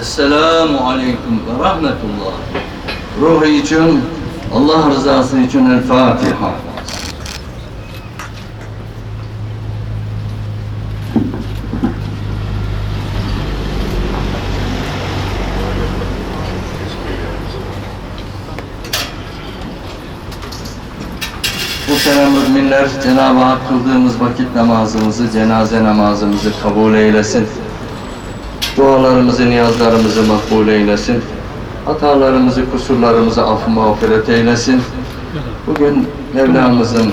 Esselamu Aleyküm ve Rahmetullah. Ruhu için, Allah rızası için El Fatiha. Muhterem müminler, Cenab-ı Hak kıldığımız vakit namazımızı, cenaze namazımızı kabul eylesin. Dualarımızı, niyazlarımızı makbul eylesin. Hatalarımızı, kusurlarımızı af mağfiret eylesin. Bugün Mevlamızın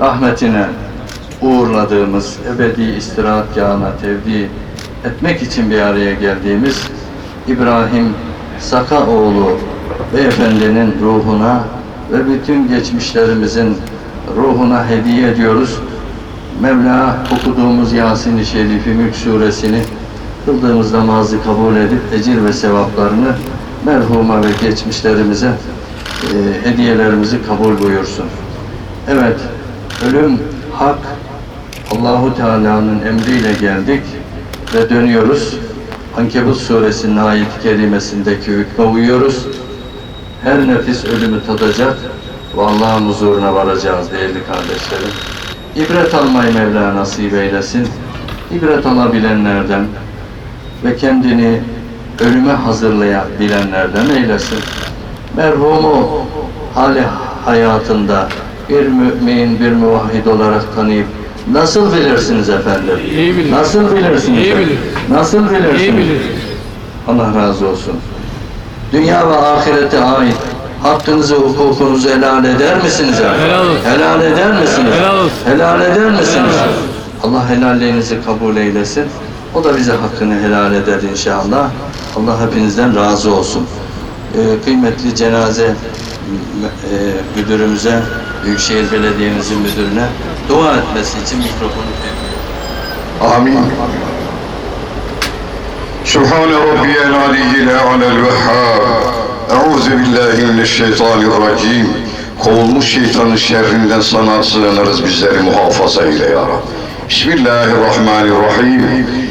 rahmetine uğurladığımız ebedi istirahatgahına tevdi etmek için bir araya geldiğimiz İbrahim Sakaoğlu beyefendinin ruhuna ve bütün geçmişlerimizin ruhuna hediye ediyoruz. Mevla okuduğumuz Yasin-i Şerifi Mülk suresini kıldığımız namazı kabul edip ecir ve sevaplarını merhuma ve geçmişlerimize e, hediyelerimizi kabul buyursun. Evet, ölüm hak. Allahu Teala'nın emriyle geldik ve dönüyoruz. Ankebut suresinin ayet-i kerimesindeki hükme uyuyoruz. Her nefis ölümü tadacak ve Allah'ın huzuruna varacağız değerli kardeşlerim. İbret almayı Mevla nasip eylesin. İbret alabilenlerden ve kendini ölüme hazırlayabilenlerden eylesin. Merhumu hali hayatında bir mümin, bir muvahhid olarak tanıyıp nasıl bilirsiniz efendim? İyi bilir. Nasıl bilirsiniz? İyi bilir. Nasıl bilirsiniz? İyi bilir. Allah razı olsun. Dünya ve ahirete ait hakkınızı, hukukunuzu helal eder misiniz? efendim? Helal olsun. Helal eder misiniz? Helal olsun. Helal eder misiniz? Helal olsun. Allah helalliğinizi kabul eylesin. O da bize hakkını helal eder inşallah. Allah hepinizden razı olsun. Ee, kıymetli cenaze e, müdürümüze, Büyükşehir Belediye'mizin müdürüne dua etmesi için mikrofonu veriyorum. Amin. Subhane Rabbiyel Aliyyil Alel Vehhab. Euzu billahi mineşşeytanirracim. Kovulmuş şeytanın şerrinden sana sığınırız bizleri muhafaza eyle ya Rabbi. Bismillahirrahmanirrahim.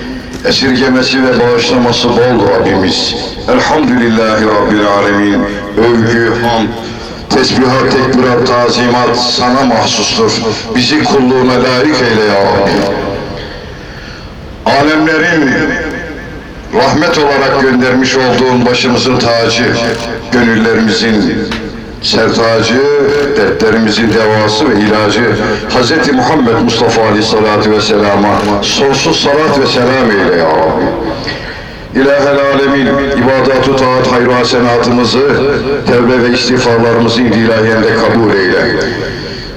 Esirgemesi ve bağışlaması bol Rabbimiz. Elhamdülillahi Rabbil alemin. Övgü, hamd, tesbihat, tekbirat, tazimat sana mahsustur. Bizi kulluğuna layık eyle ya Rabbi. Alemlerin rahmet olarak göndermiş olduğun başımızın tacı, gönüllerimizin sertacı, dertlerimizin devası ve ilacı Hz. Muhammed Mustafa Aleyhisselatü Vesselam'a sonsuz salat ve selam eyle. İlahel alemin ibadat-ı taat hayru hasenatımızı tevbe ve istiğfarlarımızı ilahiyende kabul eyle.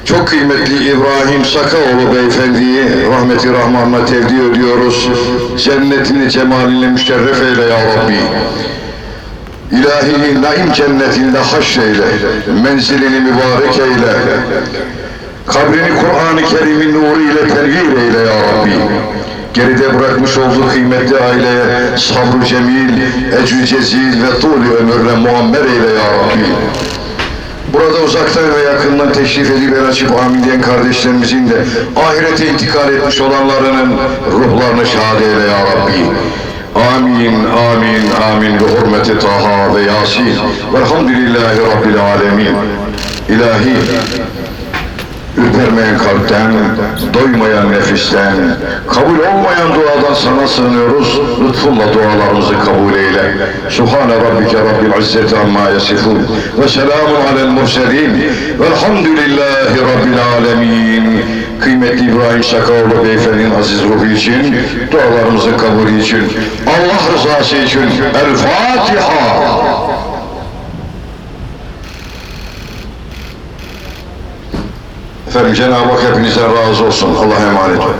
Çok kıymetli İbrahim Sakaoğlu beyefendiyi rahmeti rahmanına tevdi ediyoruz. Cennetini cemalinle müşerref eyle ya Rabbi. İlahi naim cennetinde haşreyle, menzilini mübarek eyle. Kabrini Kur'an-ı Kerim'in nuru ile tenvir eyle ya Rabbi. Geride bırakmış olduğu kıymetli aileye sabr cemil, ecü cezil ve tuli ömürle muammer eyle ya Rabbi. Burada uzaktan ve yakından teşrif edip el açıp amin diyen kardeşlerimizin de ahirete intikal etmiş olanlarının ruhlarını şahane eyle ya Rabbi. Amin, amin, amin. Bi hurmeti Taha ve Yasin. Velhamdülillahi Rabbil alemin. İlahi, ürpermeyen kalpten, doymayan nefisten, kabul olmayan duadan sana sığınıyoruz. Lütfunla dualarımızı kabul eyle. Subhane rabbike rabbil izzeti amma yasifun. Ve selamun alel murselin. Velhamdülillahi rabbil alemin. Kıymetli İbrahim Sakaoğlu Beyefendi'nin aziz ruhu için, dualarımızın kabulü için, Allah rızası için El Fatiha. Efendim Cenab-ı Hak hepinizden razı olsun. Allah'a emanet olun.